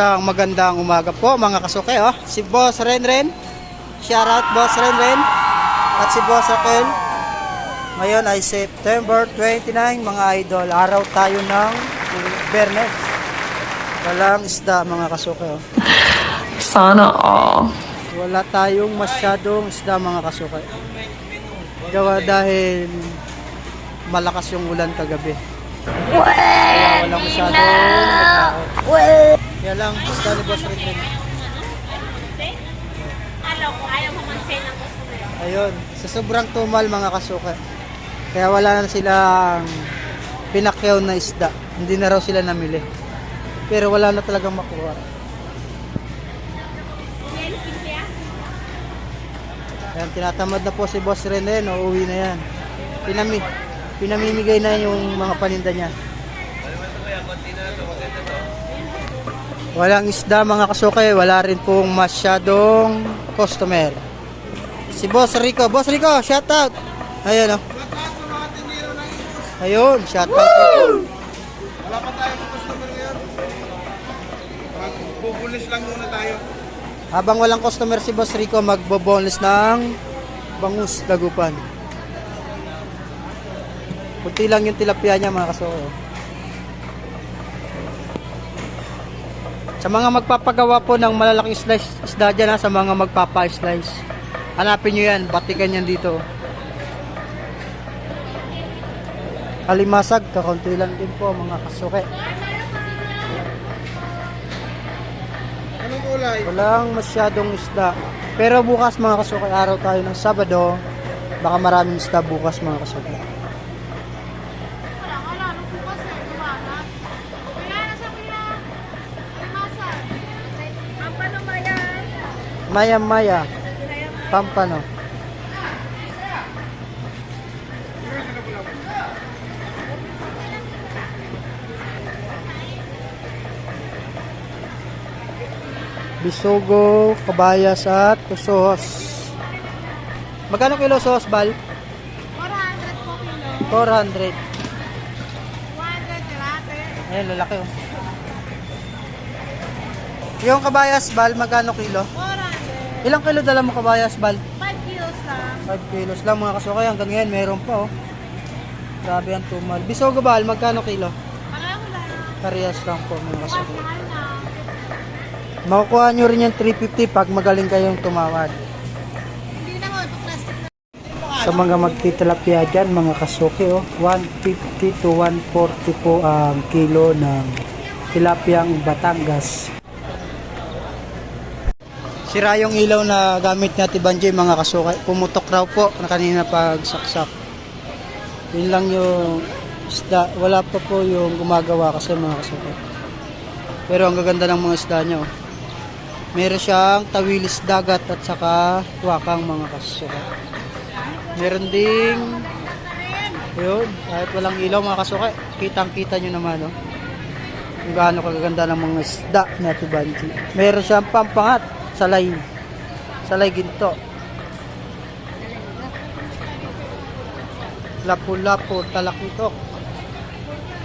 Isang magandang umaga po mga kasuke. Oh. Si Boss Renren. Shout out Boss Renren. At si Boss Raquel. Ngayon ay September 29 mga idol. Araw tayo ng Bernes. Walang isda mga kasuke. Oh. Sana all. Wala tayong masyadong isda mga kasuke. Gawa dahil malakas yung ulan kagabi. Kaya wala masyadong naglaot. Kaya lang, isda ni Boss Renren. Alam ko, ayaw mo mag-send ng customer. Ayun, sa sobrang tumal mga kasuka. Kaya wala na silang pinakyaw na isda. Hindi na raw sila namili. Pero wala na talagang makuha. Yan. Ayan, tinatamad na po si Boss Rene, no? uwi na yan. Pinami, pinamimigay na yung mga paninda niya. Walang isda mga kasukay, wala rin pong masyadong customer. Si Boss Rico, Boss Rico, shout out. Ayun oh. Ayun, shout out. Wala pa tayong customer ngayon. Magbubulis lang muna tayo. Habang walang customer si Boss Rico, magbo-boneless ng bangus dagupan. Kunti lang yung tilapia niya mga kasukay. Sa mga magpapagawa po ng malalaking slice isda dyan ha, sa mga magpapa-slice. Hanapin nyo yan, batikan yan dito. Kalimasag, kakunti lang din po mga kasuke. Anong kulay? Walang masyadong isda. Pero bukas mga kasuke, araw tayo ng Sabado. Baka maraming isda bukas mga kasuke. Wala, wala. Nung bukas eh, gumana. Kaya nasa pina, alimasan. Ang panamayan. Maya Maya, Pampano. Bisogo, kabayas at usos. Magkano kilo sos, Bal? 400 po kilo. 400. 100 kalate. Ayan, lalaki oh. Yung kabayas, Bal, magkano kilo? 400. Ilang kilo dala mo kabayas, Bal? 5 kilos lang. 5 kilos lang mga kasukay. Hanggang ngayon, meron pa oh. Grabe ang tumal. Bisogo, Bal, magkano kilo? Pareho lang. Parehas lang po mga kasukay. Mahal na. Makukuha nyo rin yung 350 pag magaling kayong tumawad. Hindi na ho, plastic na. Sa mga magtitilapia dyan, mga kasuki, oh, 150 to 140 po ang kilo ng tilapiyang Batangas. Sira yung ilaw na gamit niya Tibanjoy mga kasuki. Pumutok raw po na kanina pag saksak. Yun lang yung isda. Wala pa po yung gumagawa kasi mga kasuki. Pero ang gaganda ng mga isda niya. Meron siyang tawilis dagat at saka wakang mga kasuki. Meron ding yun, kahit walang ilaw mga kasuke, kitang kita nyo naman no? kung gaano kagaganda ng mga isda na tibanji. Meron siyang pampangat, salay, salay ginto. Lapu-lapu, talakitok.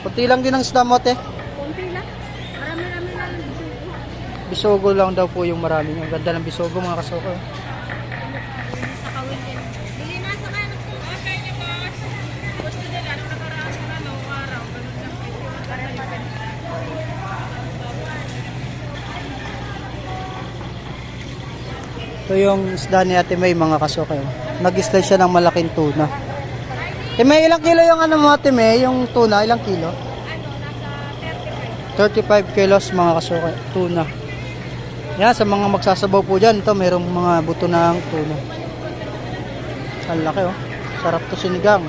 Kunti lang din ang isda mo, te. Kunti lang. Marami-rami lang. Bisogo lang daw po yung marami. Ang ganda ng bisogo mga kasuke. Sa kawin Bili na sa kanan. Okay, niya ba? Gusto nila, nung nakaraan sa ano, araw, ganun lang. Ito yung isda ni Ate May mga kasuke. oh. Nag-slice siya ng malaking tuna. Ate May, ilang kilo yung ano mo Ate May? Yung tuna, ilang kilo? Ano, nasa 35. 35 kilos mga kasuke, tuna. Yan, sa mga magsasabaw po dyan, ito mayroong mga buto ng tuna. Ang laki oh. Sarap to sinigang.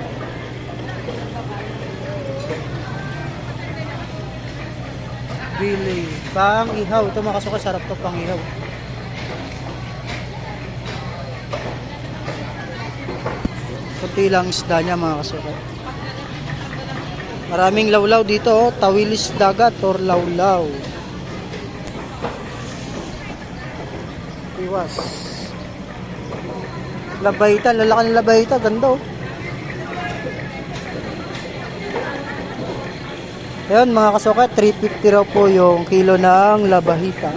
Bili. Pang ihaw. Ito mga kasuke, sarap to pang ihaw. Kunti lang isda niya mga kasuke. Maraming lawlaw dito, oh. tawilis dagat or lawlaw. Iwas. Labayta, lalaki ng labayta, ganda oh. Ayun mga kasukat, 350 raw po yung kilo ng labahita.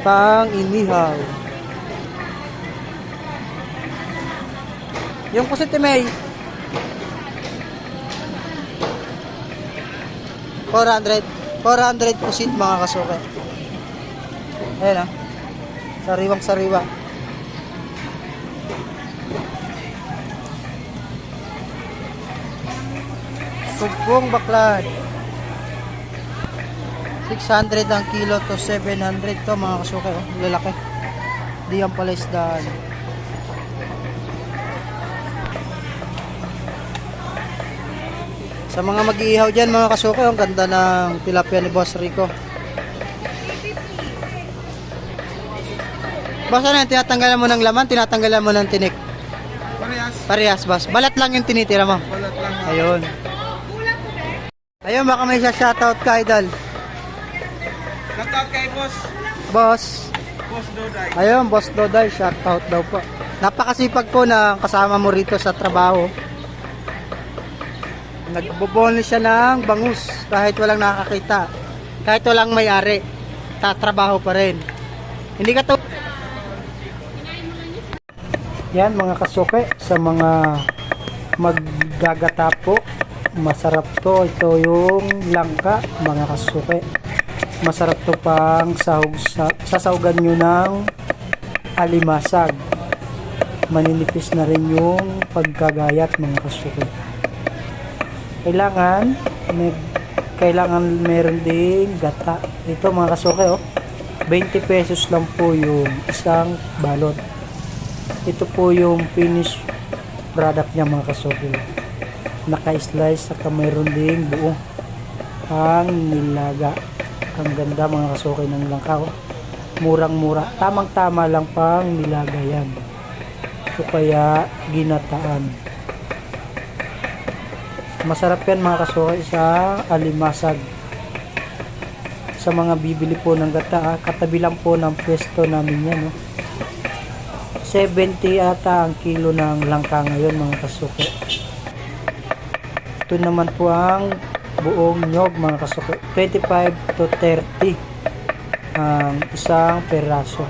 Pang inihaw. Yung pusit may 400 400 pusit mga kasukat. Ayan ah. Sariwang sariwa. Sugpong baklad. 600 ang kilo to 700 to mga kasuke oh. Lalaki. Di yan pala isdaan. Sa mga mag-iihaw dyan mga kasuke, ang ganda ng tilapia ni Boss Rico. Boss, ano yan? Tinatanggalan mo ng laman, tinatanggalan mo ng tinik. Parehas. Parehas, boss. Balat lang yung tinitira mo. Balat lang. ha. Ayun. Ayun, baka may shoutout ka, idol. Shout out kay boss. Boss. Boss Doday. Ayun, boss Doday, shoutout daw po. Napakasipag po na kasama mo rito sa trabaho. Nagbobonus siya ng bangus kahit walang nakakita. Kahit walang may-ari. Tatrabaho pa rin. Hindi ka to... Yan mga kasuke sa mga maggagata po. Masarap to. Ito yung langka mga kasuke. Masarap to pang sahog sa, sasahugan nyo ng alimasag. Maninipis na rin yung pagkagayat mga kasuke. Kailangan may, kailangan meron ding gata. Ito mga kasuke oh. 20 pesos lang po yung isang balot. Ito po yung finished product niya mga kasuke. Naka-slice saka mayroon ding buo ang nilaga. Ang ganda mga kasuke ng langka. oh. Murang-mura. Tamang-tama lang pang nilaga yan. So kaya ginataan. Masarap yan mga kasuke sa alimasag. Sa mga bibili po ng gata, ah, katabi lang po ng pwesto namin yan. No? 70 ata ang kilo ng langka ngayon mga kasuke. Ito naman po ang buong nyog mga kasuke. 25 to 30 ang isang peraso.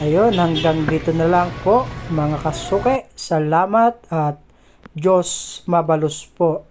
Ayun, hanggang dito na lang po mga kasuke. Salamat at Diyos mabalos po.